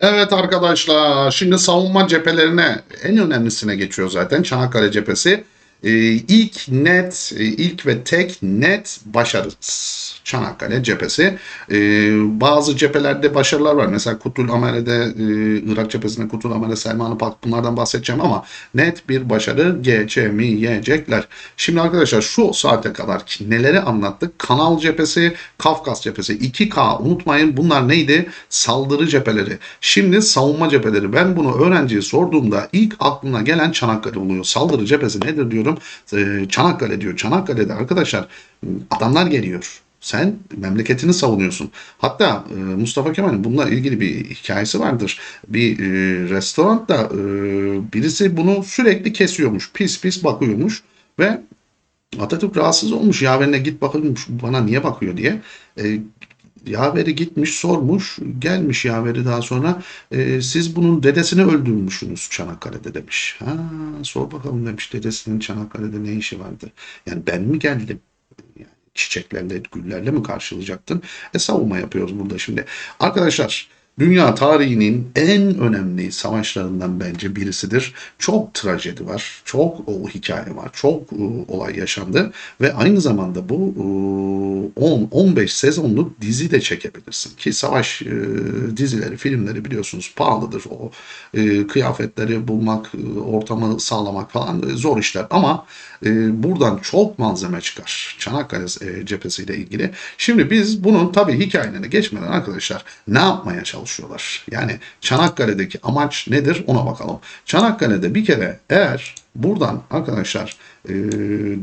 Evet arkadaşlar, şimdi savunma cephelerine en önemlisine geçiyor zaten Çanakkale cephesi. Ee, ilk net, e, ilk ve tek net başarı Çanakkale cephesi. Ee, bazı cephelerde başarılar var. Mesela Kutul Amere'de, e, Irak cephesinde Kutul Amere, Selmanı Pak bunlardan bahsedeceğim ama net bir başarı geçemeyecekler. Şimdi arkadaşlar şu saate kadar ki neleri anlattık? Kanal cephesi, Kafkas cephesi. 2K unutmayın bunlar neydi? Saldırı cepheleri. Şimdi savunma cepheleri. Ben bunu öğrenciye sorduğumda ilk aklına gelen Çanakkale oluyor. Saldırı cephesi nedir diyorum. Ee, Çanakkale diyor. Çanakkale'de arkadaşlar adamlar geliyor. Sen memleketini savunuyorsun. Hatta e, Mustafa Kemal'in bununla ilgili bir hikayesi vardır. Bir e, restoranda e, birisi bunu sürekli kesiyormuş. Pis pis bakıyormuş ve Atatürk rahatsız olmuş. Yaverine git bakın bana niye bakıyor diye. E, yaveri gitmiş sormuş. Gelmiş yaveri daha sonra. e, siz bunun dedesini öldürmüşsünüz Çanakkale'de demiş. Ha, sor bakalım demiş dedesinin Çanakkale'de ne işi vardı. Yani ben mi geldim? Yani çiçeklerle, güllerle mi karşılayacaktın? E savunma yapıyoruz burada şimdi. Arkadaşlar dünya tarihinin en önemli savaşlarından bence birisidir. Çok trajedi var, çok o hikaye var, çok e, olay yaşandı ve aynı zamanda bu e, 10-15 sezonluk dizi de çekebilirsin. Ki savaş e, dizileri, filmleri biliyorsunuz pahalıdır. O e, kıyafetleri bulmak, e, ortamı sağlamak falan e, zor işler ama e, buradan çok malzeme çıkar. Çanakkale e, cephesiyle ilgili. Şimdi biz bunun tabii hikayelerine geçmeden arkadaşlar ne yapmaya çalışıyorlar? Yani Çanakkale'deki amaç nedir ona bakalım. Çanakkale'de bir kere eğer buradan arkadaşlar e,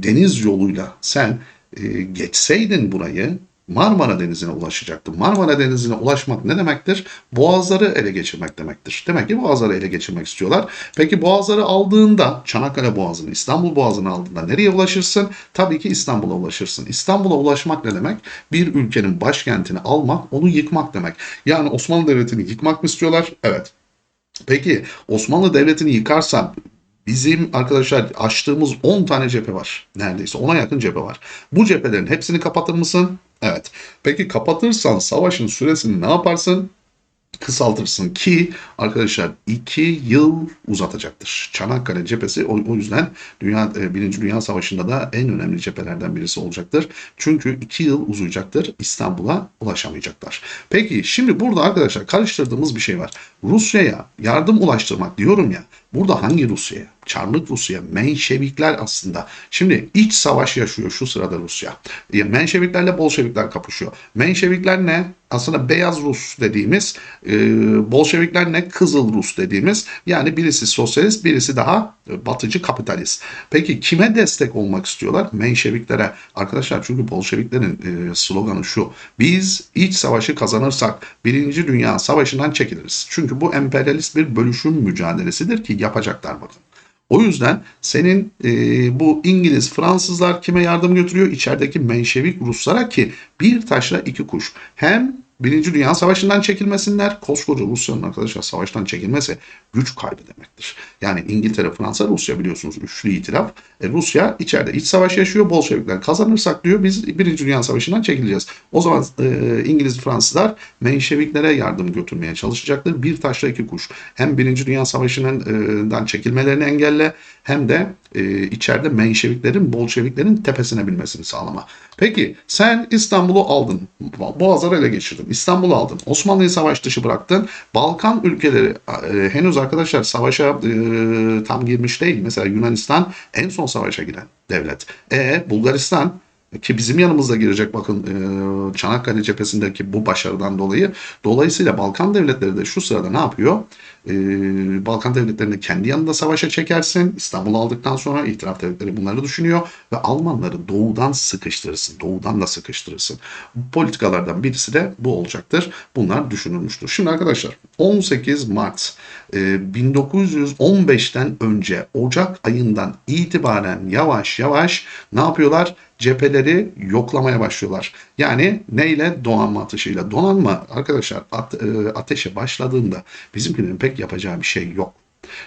deniz yoluyla sen e, geçseydin burayı Marmara Denizi'ne ulaşacaktı. Marmara Denizi'ne ulaşmak ne demektir? Boğazları ele geçirmek demektir. Demek ki boğazları ele geçirmek istiyorlar. Peki boğazları aldığında Çanakkale Boğazı'nı, İstanbul Boğazı'nı aldığında nereye ulaşırsın? Tabii ki İstanbul'a ulaşırsın. İstanbul'a ulaşmak ne demek? Bir ülkenin başkentini almak, onu yıkmak demek. Yani Osmanlı Devleti'ni yıkmak mı istiyorlar? Evet. Peki Osmanlı Devleti'ni yıkarsam Bizim arkadaşlar açtığımız 10 tane cephe var. Neredeyse 10'a yakın cephe var. Bu cephelerin hepsini kapatır mısın? Evet. Peki kapatırsan savaşın süresini ne yaparsın? kısaltırsın ki arkadaşlar 2 yıl uzatacaktır. Çanakkale cephesi o, o yüzden Dünya e, Birinci Dünya Savaşı'nda da en önemli cephelerden birisi olacaktır. Çünkü 2 yıl uzayacaktır. İstanbul'a ulaşamayacaklar. Peki şimdi burada arkadaşlar karıştırdığımız bir şey var. Rusya'ya yardım ulaştırmak diyorum ya. Burada hangi Rusya'ya? Çarlık Rusya, Menşevikler aslında. Şimdi iç savaş yaşıyor şu sırada Rusya. Ya Menşeviklerle Bolşevikler kapışıyor. Menşevikler ne? Aslında beyaz Rus dediğimiz, e, Bolşevikler ne? Kızıl Rus dediğimiz. Yani birisi sosyalist, birisi daha e, batıcı kapitalist. Peki kime destek olmak istiyorlar? Menşeviklere. Arkadaşlar çünkü Bolşeviklerin e, sloganı şu. Biz iç savaşı kazanırsak Birinci Dünya Savaşı'ndan çekiliriz. Çünkü bu emperyalist bir bölüşüm mücadelesidir ki yapacaklar bakın. O yüzden senin e, bu İngiliz, Fransızlar kime yardım götürüyor? İçerideki Menşevik Ruslara ki bir taşla iki kuş. Hem Birinci Dünya Savaşı'ndan çekilmesinler. Koskoca Rusya'nın arkadaşlar savaştan çekilmesi güç kaybı demektir. Yani İngiltere, Fransa, Rusya biliyorsunuz üçlü itilaf. E, Rusya içeride iç savaş yaşıyor. Bolşevikler kazanırsak diyor biz Birinci Dünya Savaşı'ndan çekileceğiz. O zaman e, İngiliz, Fransızlar Menşeviklere yardım götürmeye çalışacaktır. Bir taşla iki kuş. Hem Birinci Dünya Savaşı'ndan çekilmelerini engelle hem de e, içeride Menşeviklerin, Bolşeviklerin tepesine binmesini sağlama. Peki sen İstanbul'u aldın. Boğazları ele geçirdin. İstanbul'u aldın. Osmanlı'yı savaş dışı bıraktın. Balkan ülkeleri e, henüz arkadaşlar savaşa e, tam girmiş değil. Mesela Yunanistan en son savaşa giren devlet. E Bulgaristan ki bizim yanımızda girecek bakın e, Çanakkale cephesindeki bu başarıdan dolayı. Dolayısıyla Balkan devletleri de şu sırada ne yapıyor? E, Balkan devletlerini kendi yanında savaşa çekersin. İstanbul'u aldıktan sonra itiraf devletleri bunları düşünüyor ve Almanları doğudan sıkıştırırsın. Doğudan da sıkıştırırsın. Politikalardan birisi de bu olacaktır. Bunlar düşünülmüştür. Şimdi arkadaşlar 18 Mart e, 1915'ten önce Ocak ayından itibaren yavaş yavaş ne yapıyorlar? Cepheleri yoklamaya başlıyorlar. Yani neyle? Donanma atışıyla. Donanma arkadaşlar e, ateşe başladığında bizimkilerin pek yapacağı bir şey yok.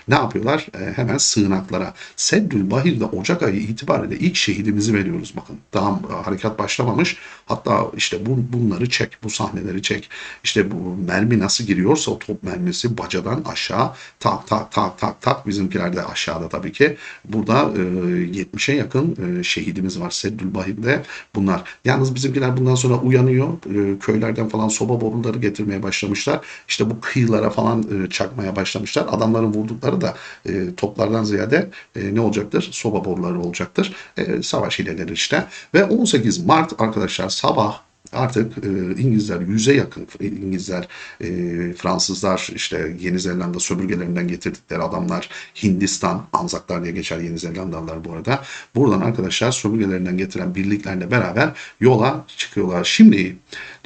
Ne yapıyorlar? E, hemen sığınaklara. Seddül Bahir'de Ocak ayı itibariyle ilk şehidimizi veriyoruz bakın. Daha e, harekat başlamamış. Hatta işte bu, bunları çek, bu sahneleri çek. İşte bu mermi nasıl giriyorsa o top mermisi bacadan aşağı tak tak tak tak tak bizimkiler de aşağıda tabii ki. Burada e, 70'e yakın e, şehidimiz var Seddül Bahir'de bunlar. Yalnız bizimkiler bundan sonra uyanıyor. E, köylerden falan soba boruları getirmeye başlamışlar. İşte bu kıyılara falan e, çakmaya başlamışlar. Adamların vurdukları da e, toplardan ziyade e, ne olacaktır? Soba boruları olacaktır. E, savaş hileleri işte. Ve 18 Mart arkadaşlar sabah artık e, İngilizler yüze yakın İngilizler, e, Fransızlar işte Yeni Zelanda sömürgelerinden getirdikleri adamlar Hindistan, Anzaklar diye geçer Yeni Zelandalılar bu arada. Buradan arkadaşlar sömürgelerinden getiren birliklerle beraber yola çıkıyorlar. Şimdi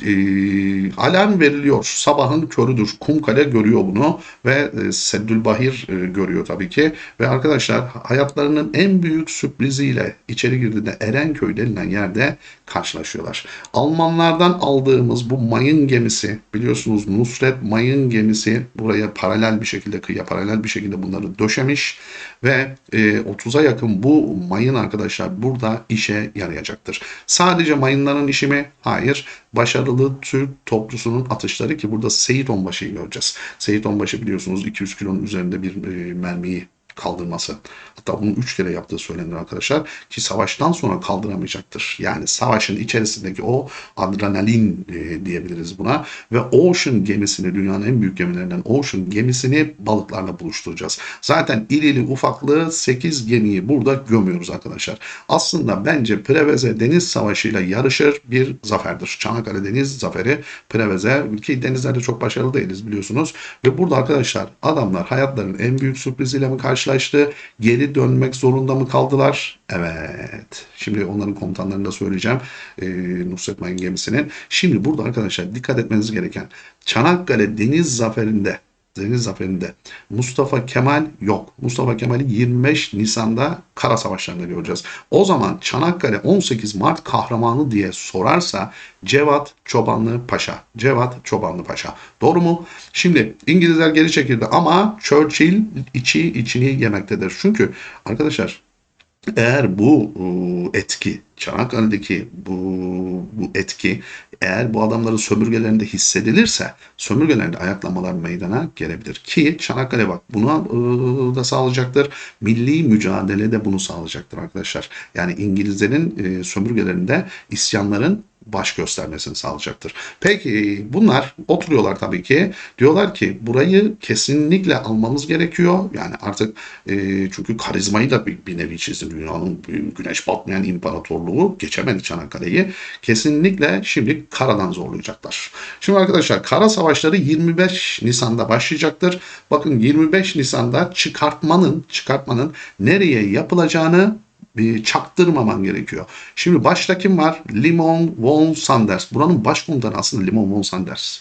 e, alarm veriliyor. Sabahın körüdür. Kumkale görüyor bunu ve e, Seddülbahir e, görüyor tabii ki. Ve arkadaşlar hayatlarının en büyük sürpriziyle içeri girdiğinde Erenköy denilen yerde karşılaşıyorlar. Almanlardan aldığımız bu mayın gemisi biliyorsunuz Nusret mayın gemisi buraya paralel bir şekilde kıyıya paralel bir şekilde bunları döşemiş ve e, 30'a yakın bu mayın arkadaşlar burada işe yarayacaktır. Sadece mayınların işi mi? Hayır. Başarılı Türk toplusunun atışları ki burada Seyit Onbaşı'yı göreceğiz. Seyit Onbaşı biliyorsunuz 200 kilonun üzerinde bir e, mermiyi kaldırması. Hatta bunu üç kere yaptığı söylenir arkadaşlar. Ki savaştan sonra kaldıramayacaktır. Yani savaşın içerisindeki o adrenalin e, diyebiliriz buna. Ve Ocean gemisini, dünyanın en büyük gemilerinden Ocean gemisini balıklarla buluşturacağız. Zaten irili ufaklı 8 gemiyi burada gömüyoruz arkadaşlar. Aslında bence Preveze Deniz Savaşı ile yarışır bir zaferdir. Çanakkale Deniz Zaferi Preveze ki denizlerde çok başarılı değiliz biliyorsunuz. Ve burada arkadaşlar adamlar hayatlarının en büyük sürpriziyle mi karşılaştı? Geri dönmek zorunda mı kaldılar? Evet. Şimdi onların komutanlarını da söyleyeceğim. Ee, Nusret Mayın gemisinin. Şimdi burada arkadaşlar dikkat etmeniz gereken Çanakkale Deniz Zaferi'nde Deniz Zaferi'nde Mustafa Kemal yok. Mustafa Kemal'i 25 Nisan'da Kara Savaşları'nda göreceğiz. O zaman Çanakkale 18 Mart kahramanı diye sorarsa Cevat Çobanlı Paşa. Cevat Çobanlı Paşa. Doğru mu? Şimdi İngilizler geri çekildi ama Churchill içi içini yemektedir. Çünkü arkadaşlar eğer bu e, etki Çanakkale'deki bu, bu etki eğer bu adamların sömürgelerinde hissedilirse sömürgelerinde ayaklamalar meydana gelebilir. Ki Çanakkale bak buna e, da sağlayacaktır. Milli mücadele de bunu sağlayacaktır arkadaşlar. Yani İngilizlerin e, sömürgelerinde isyanların baş göstermesini sağlayacaktır. Peki bunlar oturuyorlar tabii ki. Diyorlar ki burayı kesinlikle almamız gerekiyor. Yani artık e, çünkü karizmayı da bir, bir nevi çizdi dünyanın güneş batmayan imparatorluğu geçemedi Çanakkale'yi. Kesinlikle şimdi karadan zorlayacaklar. Şimdi arkadaşlar kara savaşları 25 Nisan'da başlayacaktır. Bakın 25 Nisan'da çıkartmanın çıkartmanın nereye yapılacağını bir çaktırmaman gerekiyor. Şimdi başta kim var? Limon von Sanders. Buranın başkomutanı aslında Limon von Sanders.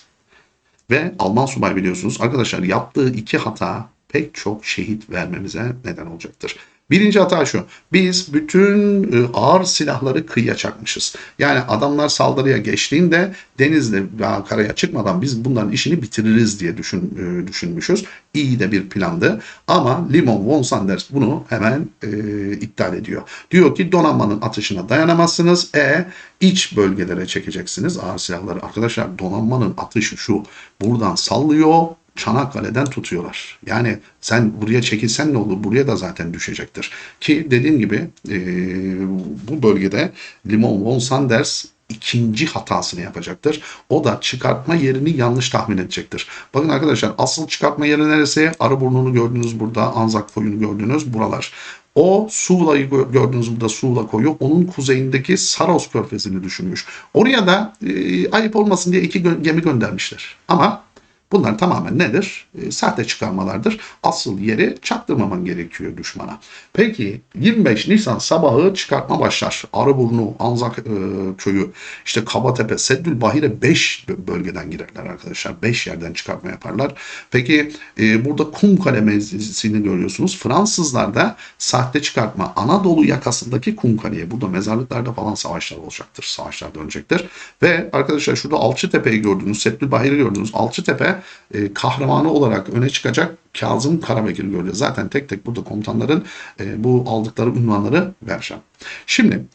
Ve Alman subay biliyorsunuz. Arkadaşlar yaptığı iki hata pek çok şehit vermemize neden olacaktır. Birinci hata şu. Biz bütün e, ağır silahları kıyıya çakmışız. Yani adamlar saldırıya geçtiğinde denizde veya karaya çıkmadan biz bunların işini bitiririz diye düşün, e, düşünmüşüz. İyi de bir plandı. Ama Limon von Sanders bunu hemen e, iptal ediyor. Diyor ki donanmanın atışına dayanamazsınız. E iç bölgelere çekeceksiniz ağır silahları. Arkadaşlar donanmanın atışı şu. Buradan sallıyor Çanakkale'den tutuyorlar. Yani sen buraya çekilsen ne olur? Buraya da zaten düşecektir. Ki dediğim gibi e, bu bölgede Limon von Sanders ikinci hatasını yapacaktır. O da çıkartma yerini yanlış tahmin edecektir. Bakın arkadaşlar asıl çıkartma yeri neresi? Arıburnu'nu gördünüz burada. Anzak koyunu gördünüz. Buralar. O Suğla'yı gördüğünüz burada Suğla koyu. Onun kuzeyindeki Saros körfezini düşünmüş. Oraya da e, ayıp olmasın diye iki gemi göndermişler. Ama Bunlar tamamen nedir? E, sahte çıkarmalardır. Asıl yeri çaktırmaman gerekiyor düşmana. Peki 25 Nisan sabahı çıkartma başlar. Arıburnu, Anzak e, köyü, işte Kabatepe, Seddül Bahire 5 bölgeden girerler arkadaşlar. 5 yerden çıkartma yaparlar. Peki e, burada Kumkale mevzisini görüyorsunuz. Fransızlar da sahte çıkartma Anadolu yakasındaki Kumkale'ye burada mezarlıklarda falan savaşlar olacaktır. Savaşlar dönecektir. Ve arkadaşlar şurada Alçıtepe'yi gördünüz. Seddül Bahir'i gördünüz. Alçıtepe e, kahramanı olarak öne çıkacak Kazım Karabekir'i göreceğiz. Zaten tek tek burada komutanların e, bu aldıkları ünvanları vereceğim. Şimdi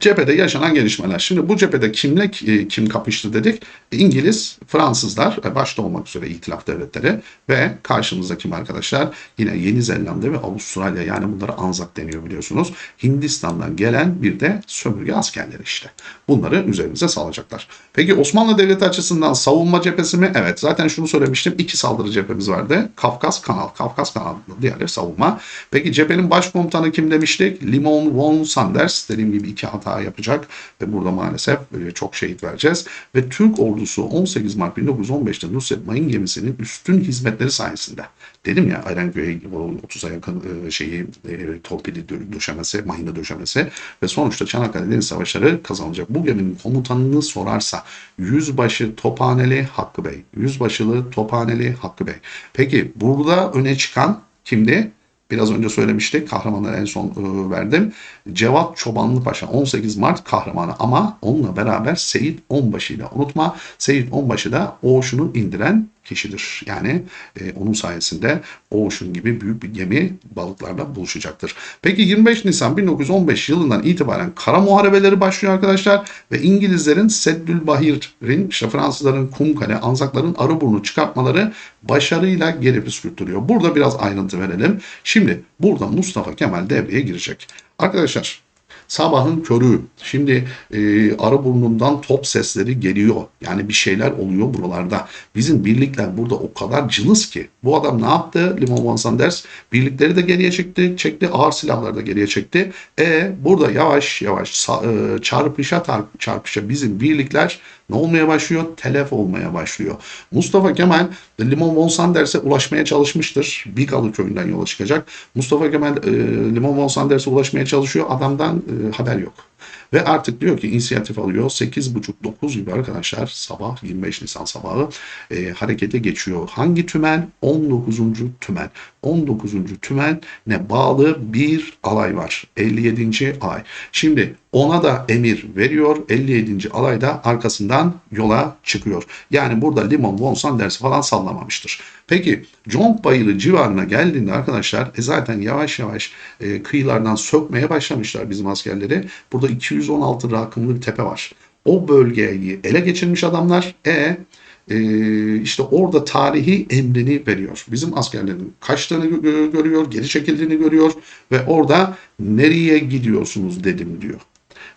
cephede yaşanan gelişmeler. Şimdi bu cephede kimle e, kim kapıştı dedik? İngiliz, Fransızlar e, başta olmak üzere İtilaf devletleri ve karşımızda kim arkadaşlar? Yine Yeni Zelanda ve Avustralya yani bunlara Anzak deniyor biliyorsunuz. Hindistan'dan gelen bir de sömürge askerleri işte. Bunları üzerimize salacaklar. Peki Osmanlı Devleti açısından savunma cephesi mi? Evet zaten şunu söylemiştim. İki saldırı cephemiz vardı. Kafkas Kanal. Kafkas Kanal diğerleri savunma. Peki cephenin başkomutanı kim demiştik? Limon von Sanders. Dediğim gibi iki hata yapacak ve burada maalesef e, çok şehit vereceğiz. Ve Türk ordusu 18 Mart 1915'te Nusret Mayın gemisinin üstün hizmetleri sayesinde dedim ya Erenköy'e 30'a yakın e, şeyi e, torpili dö- döşemesi, mayını döşemesi ve sonuçta Çanakkale Deniz Savaşları kazanılacak. Bu geminin komutanını sorarsa Yüzbaşı Tophaneli Hakkı Bey. Yüzbaşılı Tophaneli Hakkı Bey. Peki burada öne çıkan kimdi? Biraz önce söylemiştik. Kahramanları en son e, verdim. Cevat Çobanlı Paşa 18 Mart kahramanı ama onunla beraber Seyit Onbaşı'yı da unutma. Seyit Onbaşı da Oğuş'unu indiren kişidir. Yani e, onun sayesinde Ocean gibi büyük bir gemi balıklarla buluşacaktır. Peki 25 Nisan 1915 yılından itibaren kara muharebeleri başlıyor arkadaşlar ve İngilizlerin Seddülbahir'in, işte Fransızların Kumkale, Anzakların Arıburnu çıkartmaları başarıyla geri püskürtülüyor. Burada biraz ayrıntı verelim. Şimdi burada Mustafa Kemal devreye girecek. Arkadaşlar Sabahın körü. Şimdi e, Araburnun'dan top sesleri geliyor. Yani bir şeyler oluyor buralarda. Bizim birlikler burada o kadar cılız ki. Bu adam ne yaptı? Limon Van Sanders birlikleri de geriye çekti. Çekti. Ağır silahları da geriye çekti. E burada yavaş yavaş e, çarpışa çarpışa bizim birlikler ne olmaya başlıyor? Telef olmaya başlıyor. Mustafa Kemal Limon Von Sanders'e ulaşmaya çalışmıştır. Bigalı köyünden yola çıkacak. Mustafa Kemal e, Limon Von Sanders'e ulaşmaya çalışıyor. Adamdan e, haber yok. Ve artık diyor ki inisiyatif alıyor. 8.30-9 gibi arkadaşlar sabah 25 Nisan sabahı e, harekete geçiyor. Hangi tümen? 19. tümen. 19. tümenle bağlı bir alay var. 57. alay. Şimdi ona da emir veriyor. 57. alay da arkasından yola çıkıyor. Yani burada Limon Von Sanders falan sallamamıştır. Peki John Bayırı civarına geldiğinde arkadaşlar e zaten yavaş yavaş e, kıyılardan sökmeye başlamışlar bizim askerleri. Burada 216 rakımlı bir tepe var. O bölgeyi ele geçirmiş adamlar. E e, işte orada tarihi emrini veriyor. Bizim askerlerin kaçtığını gö- görüyor, geri çekildiğini görüyor ve orada nereye gidiyorsunuz dedim diyor.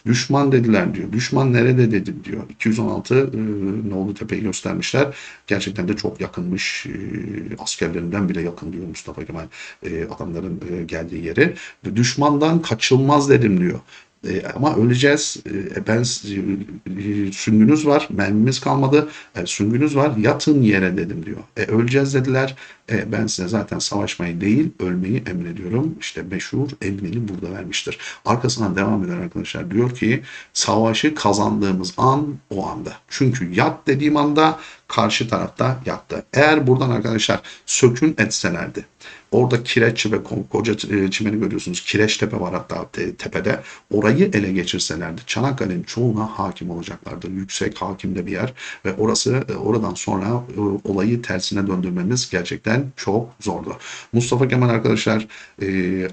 Düşman dediler diyor. Düşman nerede dedim diyor. 216 e, Nolu Tepe'yi göstermişler. Gerçekten de çok yakınmış. E, askerlerinden bile yakın diyor Mustafa Kemal e, adamların e, geldiği yeri. Düşmandan kaçılmaz dedim diyor. E, ama öleceğiz. E, ben e, süngünüz var, mermimiz kalmadı. E, süngünüz var, yatın yere dedim diyor. E, öleceğiz dediler. E, ben size zaten savaşmayı değil, ölmeyi emrediyorum. İşte meşhur emrini burada vermiştir. Arkasından devam eder arkadaşlar. Diyor ki savaşı kazandığımız an o anda. Çünkü yat dediğim anda karşı tarafta yattı. Eğer buradan arkadaşlar sökün etselerdi. Orada kireç ve ko- koca e, çimeni görüyorsunuz. Kireç tepe var hatta te- tepede. Orayı ele geçirselerdi Çanakkale'nin çoğuna hakim olacaklardı. Yüksek hakimde bir yer ve orası e, oradan sonra e, olayı tersine döndürmemiz gerçekten çok zordu. Mustafa Kemal arkadaşlar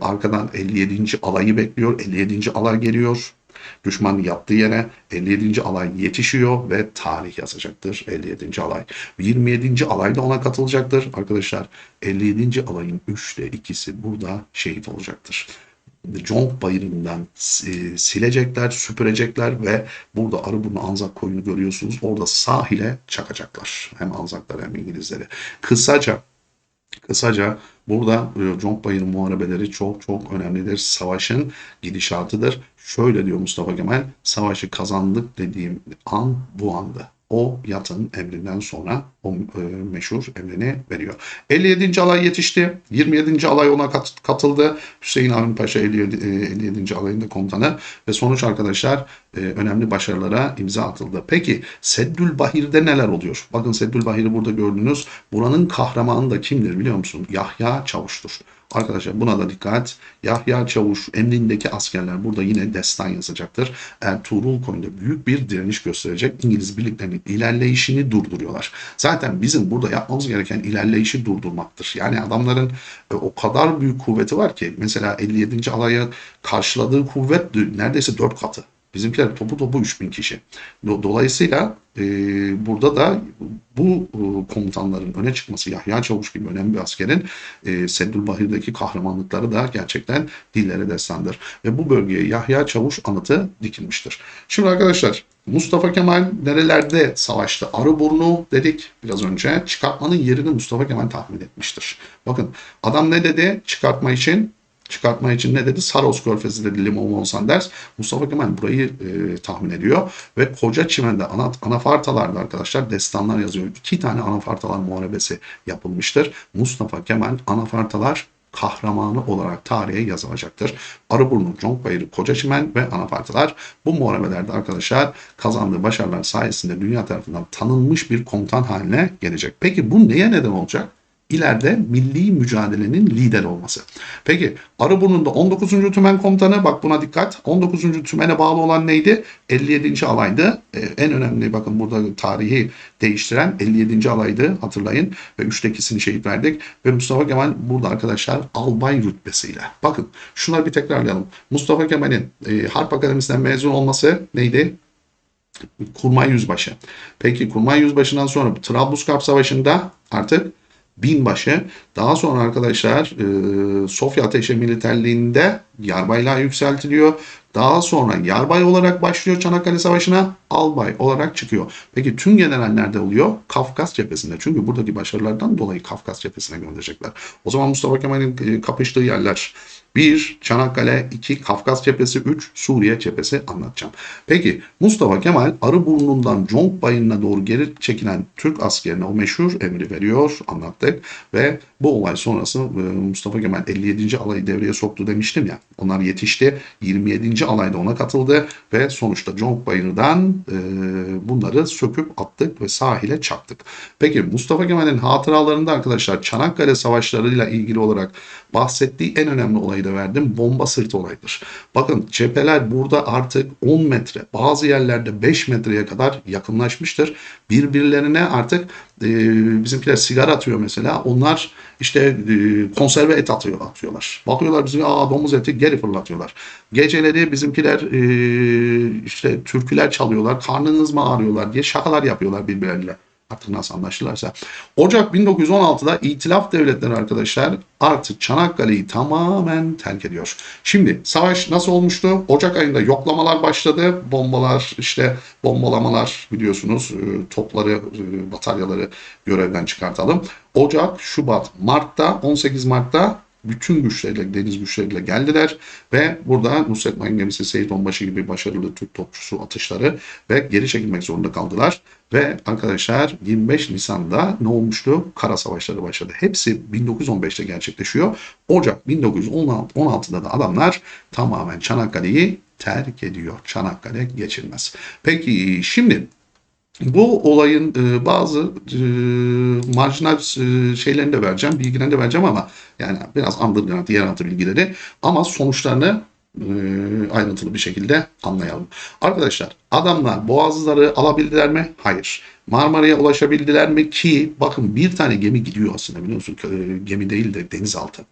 arkadan 57. alayı bekliyor. 57. alay geliyor. Düşman yattığı yere 57. alay yetişiyor ve tarih yazacaktır 57. alay. 27. alay da ona katılacaktır. Arkadaşlar 57. alayın 3'te 2'si burada şehit olacaktır. Conk bayırından e, silecekler, süpürecekler ve burada Arıburnu Anzak koyunu görüyorsunuz. Orada sahile çakacaklar. Hem Anzaklar hem İngilizleri. Kısaca Kısaca burada e, Conk Bayır muharebeleri çok çok önemlidir. Savaşın gidişatıdır. Şöyle diyor Mustafa Kemal, savaşı kazandık dediğim an bu anda. O yatın emrinden sonra o e, meşhur emrini veriyor. 57. alay yetişti. 27. alay ona kat- katıldı. Hüseyin Avni Paşa 57, e, 57. alayın da komutanı ve sonuç arkadaşlar e, önemli başarılara imza atıldı. Peki Seddülbahir'de neler oluyor? Bakın Seddülbahir'i burada gördünüz. Buranın kahramanı da kimdir biliyor musun? Yahya Çavuş'tur. Arkadaşlar buna da dikkat. Yahya Çavuş emrindeki askerler burada yine destan yazacaktır. Ertuğrul konuda büyük bir direniş gösterecek. İngiliz birliklerinin ilerleyişini durduruyorlar. Zaten bizim burada yapmamız gereken ilerleyişi durdurmaktır. Yani adamların e, o kadar büyük kuvveti var ki mesela 57. alaya karşıladığı kuvvet neredeyse 4 katı. Bizimkiler topu topu 3000 kişi. Do- Dolayısıyla e, burada da bu e, komutanların öne çıkması Yahya Çavuş gibi önemli bir askerin e, Seddülbahir'deki kahramanlıkları da gerçekten dillere destandır. Ve bu bölgeye Yahya Çavuş anıtı dikilmiştir. Şimdi arkadaşlar Mustafa Kemal nerelerde savaştı? Arıburnu dedik biraz önce. Çıkartmanın yerini Mustafa Kemal tahmin etmiştir. Bakın adam ne dedi çıkartma için? Çıkartma için ne dedi? Saros Körfezi dedi Limon Sanders. Mustafa Kemal burayı e, tahmin ediyor. Ve Koca Çimen'de ana, anafartalarda arkadaşlar destanlar yazıyor. İki tane anafartalar muharebesi yapılmıştır. Mustafa Kemal anafartalar kahramanı olarak tarihe yazılacaktır. Arıburnu, Conkbayır, Kocaçimen ve Anafartalar bu muharebelerde arkadaşlar kazandığı başarılar sayesinde dünya tarafından tanınmış bir komutan haline gelecek. Peki bu neye neden olacak? İleride milli mücadelenin lider olması. Peki Arıburnu'nda 19. Tümen Komutanı bak buna dikkat. 19. Tümen'e bağlı olan neydi? 57. alaydı. Ee, en önemli bakın burada tarihi değiştiren 57. alaydı hatırlayın. Ve 3'te ikisini şehit verdik. Ve Mustafa Kemal burada arkadaşlar albay rütbesiyle. Bakın şunları bir tekrarlayalım. Mustafa Kemal'in e, Harp Akademisi'nden mezun olması neydi? Kurmay Yüzbaşı. Peki Kurmay Yüzbaşı'ndan sonra Trablusgarp Savaşı'nda artık binbaşı. Daha sonra arkadaşlar e, Sofya Ateşi Militerliğinde yarbaylığa yükseltiliyor. Daha sonra yarbay olarak başlıyor Çanakkale Savaşı'na, albay olarak çıkıyor. Peki tüm general nerede oluyor? Kafkas cephesinde. Çünkü buradaki başarılardan dolayı Kafkas cephesine gönderecekler. O zaman Mustafa Kemal'in e, kapıştığı yerler 1 Çanakkale, 2 Kafkas cephesi, 3 Suriye cephesi anlatacağım. Peki Mustafa Kemal Arıburnu'ndan Conk Bayırı'na doğru geri çekilen Türk askerine o meşhur emri veriyor anlattık ve bu olay sonrası e, Mustafa Kemal 57. alayı devreye soktu demiştim ya. Onlar yetişti. 27. alayda ona katıldı ve sonuçta Conk Bayırı'dan e, bunları söküp attık ve sahile çaktık. Peki Mustafa Kemal'in hatıralarında arkadaşlar Çanakkale savaşlarıyla ilgili olarak bahsettiği en önemli olayı da verdim. Bomba sırt olayıdır. Bakın cepheler burada artık 10 metre bazı yerlerde 5 metreye kadar yakınlaşmıştır. Birbirlerine artık e, bizimkiler sigara atıyor mesela. Onlar işte e, konserve et atıyor, atıyorlar. Bakıyorlar bizim aa domuz eti geri fırlatıyorlar. Geceleri bizimkiler e, işte türküler çalıyorlar. Karnınız mı ağrıyorlar diye şakalar yapıyorlar birbirleriyle artık nasıl anlaşılırsa. Ocak 1916'da İtilaf Devletleri arkadaşlar artık Çanakkale'yi tamamen terk ediyor. Şimdi savaş nasıl olmuştu? Ocak ayında yoklamalar başladı. Bombalar işte bombalamalar biliyorsunuz e, topları e, bataryaları görevden çıkartalım. Ocak, Şubat, Mart'ta 18 Mart'ta bütün güçleriyle, deniz güçleriyle geldiler ve burada Nusret Mayın gemisi Seyit Onbaşı gibi başarılı Türk topçusu atışları ve geri çekilmek zorunda kaldılar. Ve arkadaşlar 25 Nisan'da ne olmuştu? Kara savaşları başladı. Hepsi 1915'te gerçekleşiyor. Ocak 1916'da da adamlar tamamen Çanakkale'yi terk ediyor. Çanakkale geçilmez. Peki şimdi bu olayın e, bazı e, marjinal e, şeylerini de vereceğim, bilgilerini de vereceğim ama yani biraz underground, yeraltı bilgileri. Ama sonuçlarını e, ayrıntılı bir şekilde anlayalım. Arkadaşlar adamlar boğazları alabildiler mi? Hayır. Marmara'ya ulaşabildiler mi ki bakın bir tane gemi gidiyor aslında biliyor musun? E, Gemi değil de denizaltı.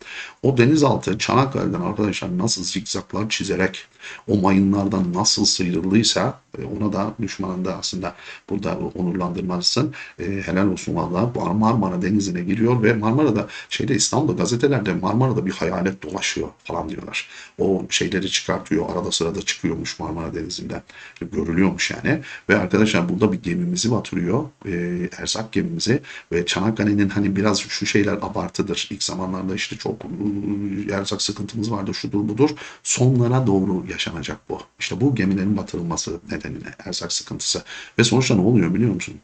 O denizaltı Çanakkale'den arkadaşlar nasıl zikzaklar çizerek o mayınlardan nasıl sıyrıldıysa e, ona da düşmanın da aslında burada onurlandırmalısın. E, helal olsun valla Marmara Denizi'ne giriyor ve Marmara'da şeyde İstanbul'da gazetelerde Marmara'da bir hayalet dolaşıyor falan diyorlar. O şeyleri çıkartıyor arada sırada çıkıyormuş Marmara Denizi'nden görülüyormuş yani ve arkadaşlar burada bir gemimizi batırıyor e, erzak gemimizi ve Çanakkale'nin hani biraz şu şeyler abartıdır. İlk zamanlarda işte çok e, erzak sıkıntımız vardı şudur budur. Sonlara doğru yaşanacak bu. İşte bu gemilerin batırılması nedeniyle erzak sıkıntısı. Ve sonuçta ne oluyor biliyor musun?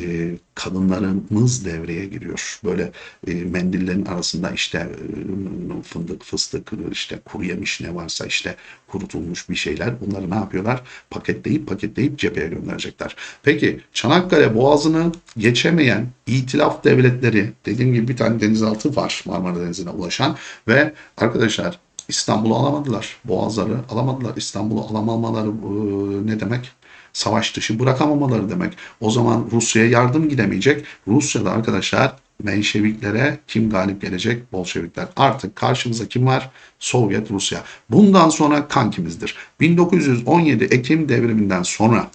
E, kadınlarımız devreye giriyor. Böyle e, mendillerin arasında işte e, fındık, fıstık, işte kuru yemiş ne varsa işte kurutulmuş bir şeyler. Bunları ne yapıyorlar? Paketleyip paketleyip cepheye gönderecekler. Peki Çanakkale Boğazı'nı geçemeyen itilaf devletleri dediğim gibi bir tane denizaltı var Marmara Denizi'ne ulaşan ve arkadaşlar İstanbul'u alamadılar. Boğazları alamadılar. İstanbul'u alamamaları e, ne demek? Savaş dışı bırakamamaları demek. O zaman Rusya'ya yardım gidemeyecek. Rusya'da arkadaşlar Menşeviklere kim galip gelecek? Bolşevikler. Artık karşımıza kim var? Sovyet Rusya. Bundan sonra kan kimizdir? 1917 Ekim devriminden sonra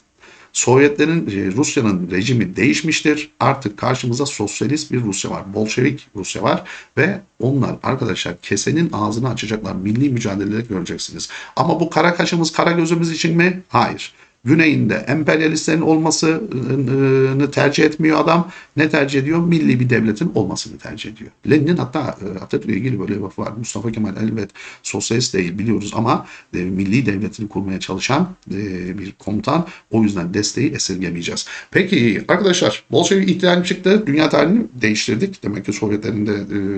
Sovyetlerin, e, Rusya'nın rejimi değişmiştir. Artık karşımıza sosyalist bir Rusya var. Bolşevik Rusya var ve onlar arkadaşlar kesenin ağzını açacaklar. Milli mücadeleleri göreceksiniz. Ama bu kara kaşımız, kara gözümüz için mi? Hayır. Güneyinde emperyalistlerin olmasını tercih etmiyor adam. Ne tercih ediyor? Milli bir devletin olmasını tercih ediyor. Lenin hatta e, Atatürk'le ilgili böyle bir lafı var. Mustafa Kemal elbet sosyalist değil biliyoruz ama e, milli devletini kurmaya çalışan e, bir komutan. O yüzden desteği esirgemeyeceğiz. Peki arkadaşlar Bolşevik ihtilali çıktı. Dünya tarihini değiştirdik. Demek ki Sovyetlerin de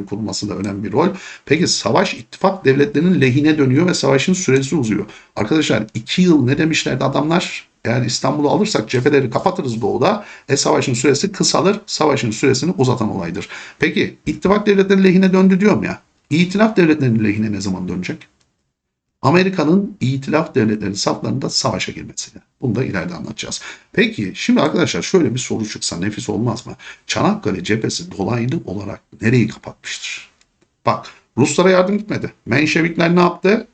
kurulması da önemli bir rol. Peki savaş ittifak devletlerinin lehine dönüyor ve savaşın süresi uzuyor. Arkadaşlar iki yıl ne demişlerdi adamlar? Eğer İstanbul'u alırsak cepheleri kapatırız doğuda. E savaşın süresi kısalır. Savaşın süresini uzatan olaydır. Peki ittifak devletleri lehine döndü diyorum ya. İtilaf devletlerinin lehine ne zaman dönecek? Amerika'nın itilaf devletleri saflarında savaşa girmesiyle. Bunu da ileride anlatacağız. Peki şimdi arkadaşlar şöyle bir soru çıksa nefis olmaz mı? Çanakkale cephesi dolaylı olarak nereyi kapatmıştır? Bak Ruslara yardım gitmedi. Menşevikler ne yaptı?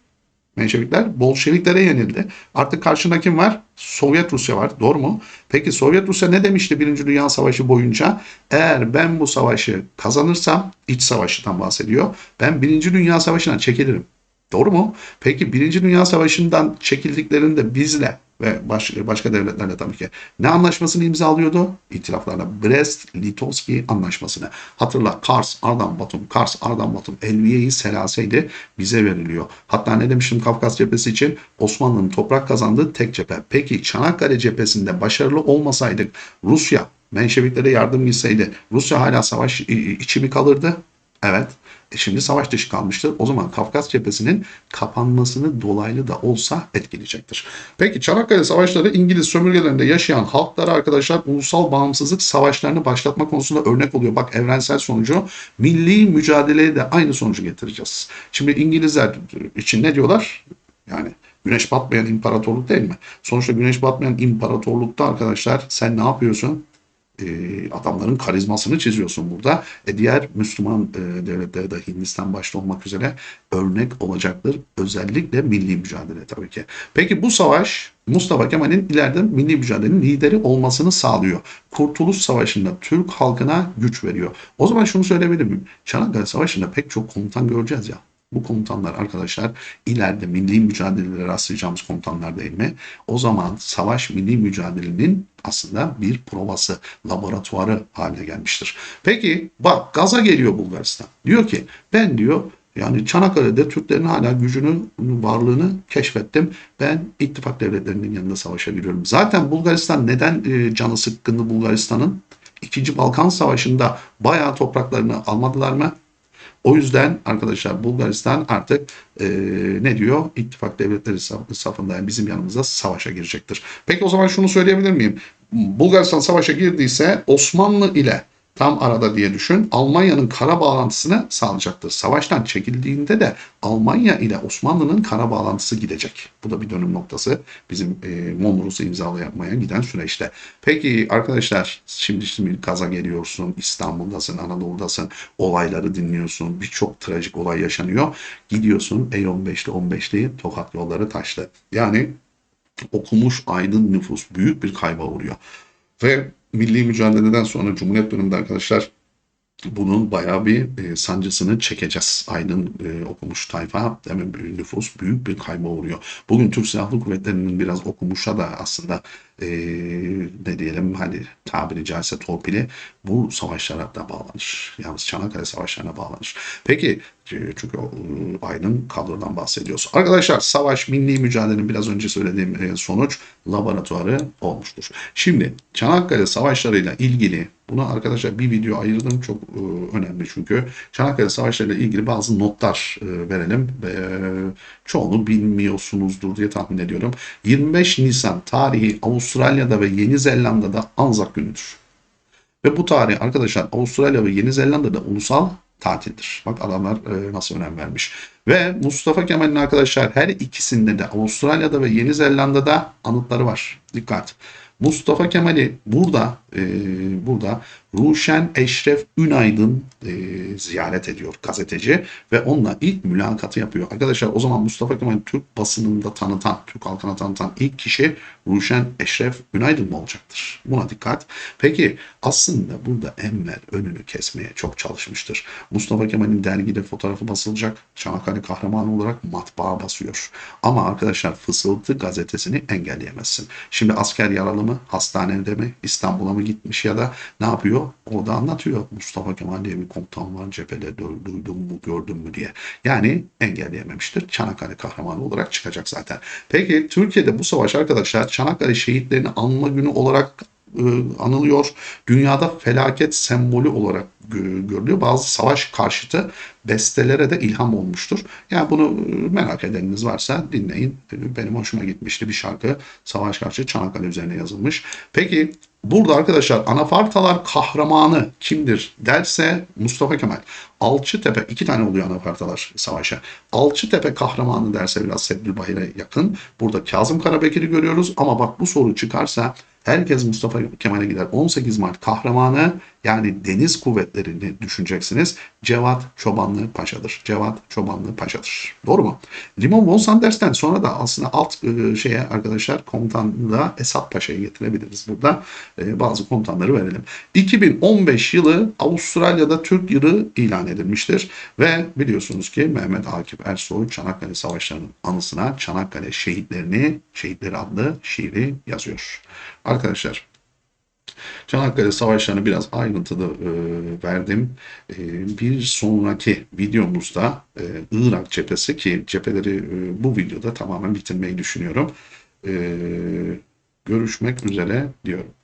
Menşevikler Bolşeviklere yenildi. Artık karşında kim var? Sovyet Rusya var. Doğru mu? Peki Sovyet Rusya ne demişti Birinci Dünya Savaşı boyunca? Eğer ben bu savaşı kazanırsam, iç savaştan bahsediyor. Ben Birinci Dünya Savaşı'na çekilirim. Doğru mu? Peki Birinci Dünya Savaşı'ndan çekildiklerinde bizle ve baş, başka devletlerle tabii ki ne anlaşmasını imzalıyordu? İtilaflarla Brest-Litovski anlaşmasını. Hatırla Kars, Ardan, Batum, Kars, Ardan, Batum, Elviye-i Selase'ydi bize veriliyor. Hatta ne demiştim Kafkas cephesi için? Osmanlı'nın toprak kazandığı tek cephe. Peki Çanakkale cephesinde başarılı olmasaydık Rusya Menşeviklere yardım gitseydi Rusya hala savaş içi mi kalırdı? Evet. E şimdi savaş dışı kalmıştır. O zaman Kafkas cephesinin kapanmasını dolaylı da olsa etkileyecektir. Peki Çanakkale Savaşları İngiliz sömürgelerinde yaşayan halklara arkadaşlar ulusal bağımsızlık savaşlarını başlatma konusunda örnek oluyor. Bak evrensel sonucu milli mücadeleye de aynı sonucu getireceğiz. Şimdi İngilizler için ne diyorlar? Yani güneş batmayan imparatorluk değil mi? Sonuçta güneş batmayan imparatorlukta arkadaşlar sen ne yapıyorsun? E, adamların karizmasını çiziyorsun burada. E, diğer Müslüman e, devletlere de Hindistan başta olmak üzere örnek olacaktır. Özellikle milli mücadele tabii ki. Peki bu savaş Mustafa Kemal'in ileride milli mücadelenin lideri olmasını sağlıyor. Kurtuluş Savaşı'nda Türk halkına güç veriyor. O zaman şunu söyleyebilir miyim? Çanakkale Savaşı'nda pek çok komutan göreceğiz ya. Bu komutanlar arkadaşlar ileride milli mücadelelere rastlayacağımız komutanlar değil mi? O zaman savaş milli mücadelenin aslında bir provası, laboratuvarı haline gelmiştir. Peki bak gaza geliyor Bulgaristan. Diyor ki ben diyor yani Çanakkale'de Türklerin hala gücünü, varlığını keşfettim. Ben ittifak devletlerinin yanında savaşa giriyorum. Zaten Bulgaristan neden e, canı sıkkındı Bulgaristan'ın? İkinci Balkan Savaşı'nda bayağı topraklarını almadılar mı? O yüzden arkadaşlar Bulgaristan artık e, ne diyor? İttifak devletleri safında yani bizim yanımıza savaşa girecektir. Peki o zaman şunu söyleyebilir miyim? Bulgaristan savaşa girdiyse Osmanlı ile tam arada diye düşün. Almanya'nın kara bağlantısını sağlayacaktır. Savaştan çekildiğinde de Almanya ile Osmanlı'nın kara bağlantısı gidecek. Bu da bir dönüm noktası bizim e, Mondros'u imzalamaya giden süreçte. Peki arkadaşlar şimdi şimdi kaza geliyorsun. İstanbul'dasın, Anadolu'dasın. Olayları dinliyorsun. Birçok trajik olay yaşanıyor. Gidiyorsun E15'li 15'li Tokat yolları taşlı. Yani okumuş aydın nüfus büyük bir kayba uğruyor. Ve milli mücadeleden sonra Cumhuriyet döneminde arkadaşlar bunun bayağı bir e, sancısını çekeceğiz. Aydın e, okumuş tayfa demin nüfus büyük bir kayba uğruyor. Bugün Türk Silahlı Kuvvetleri'nin biraz okumuşa da aslında e, ne diyelim hani tabiri caizse torpili bu savaşlara da bağlanır. Yalnız Çanakkale Savaşlarına bağlanır. Peki e, çünkü e, Aydın kadrodan bahsediyoruz. Arkadaşlar savaş milli mücadelenin biraz önce söylediğim e, sonuç laboratuvarı olmuştur. Şimdi Çanakkale Savaşlarıyla ilgili Buna arkadaşlar bir video ayırdım çok e, önemli çünkü. Çanakkale Savaşları ile ilgili bazı notlar e, verelim. E, çoğunu bilmiyorsunuzdur diye tahmin ediyorum. 25 Nisan tarihi Avustralya'da ve Yeni Zelanda'da Anzak günüdür. Ve bu tarih arkadaşlar Avustralya ve Yeni Zelanda'da ulusal tatildir. Bak adamlar e, nasıl önem vermiş. Ve Mustafa Kemal'in arkadaşlar her ikisinde de Avustralya'da ve Yeni Zelanda'da anıtları var. Dikkat. Mustafa Kemal'i burada e, burada Ruşen Eşref Ünaydın e, ziyaret ediyor gazeteci ve onunla ilk mülakatı yapıyor. Arkadaşlar o zaman Mustafa Kemal Türk basınında tanıtan, Türk halkına tanıtan ilk kişi Ruşen Eşref Ünaydın mı olacaktır? Buna dikkat. Peki aslında burada Enver önünü kesmeye çok çalışmıştır. Mustafa Kemal'in dergide fotoğrafı basılacak. Çanakkale kahramanı olarak matbaa basıyor. Ama arkadaşlar Fısıltı gazetesini engelleyemezsin. Şimdi asker yaralı mı? Hastanede mi? İstanbul'a mı gitmiş ya da ne yapıyor? Orada anlatıyor. Mustafa Kemal diye bir komutan var cephede duydum mu gördüm mü diye. Yani engelleyememiştir. Çanakkale kahramanı olarak çıkacak zaten. Peki Türkiye'de bu savaş arkadaşlar Çanakkale şehitlerini anma günü olarak e, anılıyor. Dünyada felaket sembolü olarak görülüyor. Bazı savaş karşıtı bestelere de ilham olmuştur. Yani bunu e, merak edeniniz varsa dinleyin. Benim hoşuma gitmişti bir şarkı. Savaş karşı Çanakkale üzerine yazılmış. Peki burada arkadaşlar anafartalar kahramanı kimdir derse Mustafa Kemal. Alçıtepe iki tane oluyor anafartalar savaşa. Alçıtepe kahramanı derse biraz Seddülbahir'e yakın. Burada Kazım Karabekir'i görüyoruz ama bak bu soru çıkarsa Herkes Mustafa Kemal'e gider. 18 Mart kahramanı yani deniz kuvvetlerini düşüneceksiniz. Cevat Çobanlı Paşa'dır. Cevat Çobanlı Paşa'dır. Doğru mu? Limon von Sanders'ten sonra da aslında alt e, şeye arkadaşlar komutanlığa Esat Paşa'yı getirebiliriz burada. E, bazı komutanları verelim. 2015 yılı Avustralya'da Türk yılı ilan edilmiştir. Ve biliyorsunuz ki Mehmet Akif Ersoy Çanakkale Savaşları'nın anısına Çanakkale şehitlerini, şehitleri adlı şiiri yazıyor. Arkadaşlar Çanakkale Savaşları'nı biraz ayrıntılı e, verdim. E, bir sonraki videomuzda e, Irak cephesi ki cepheleri e, bu videoda tamamen bitirmeyi düşünüyorum. E, görüşmek üzere diyorum.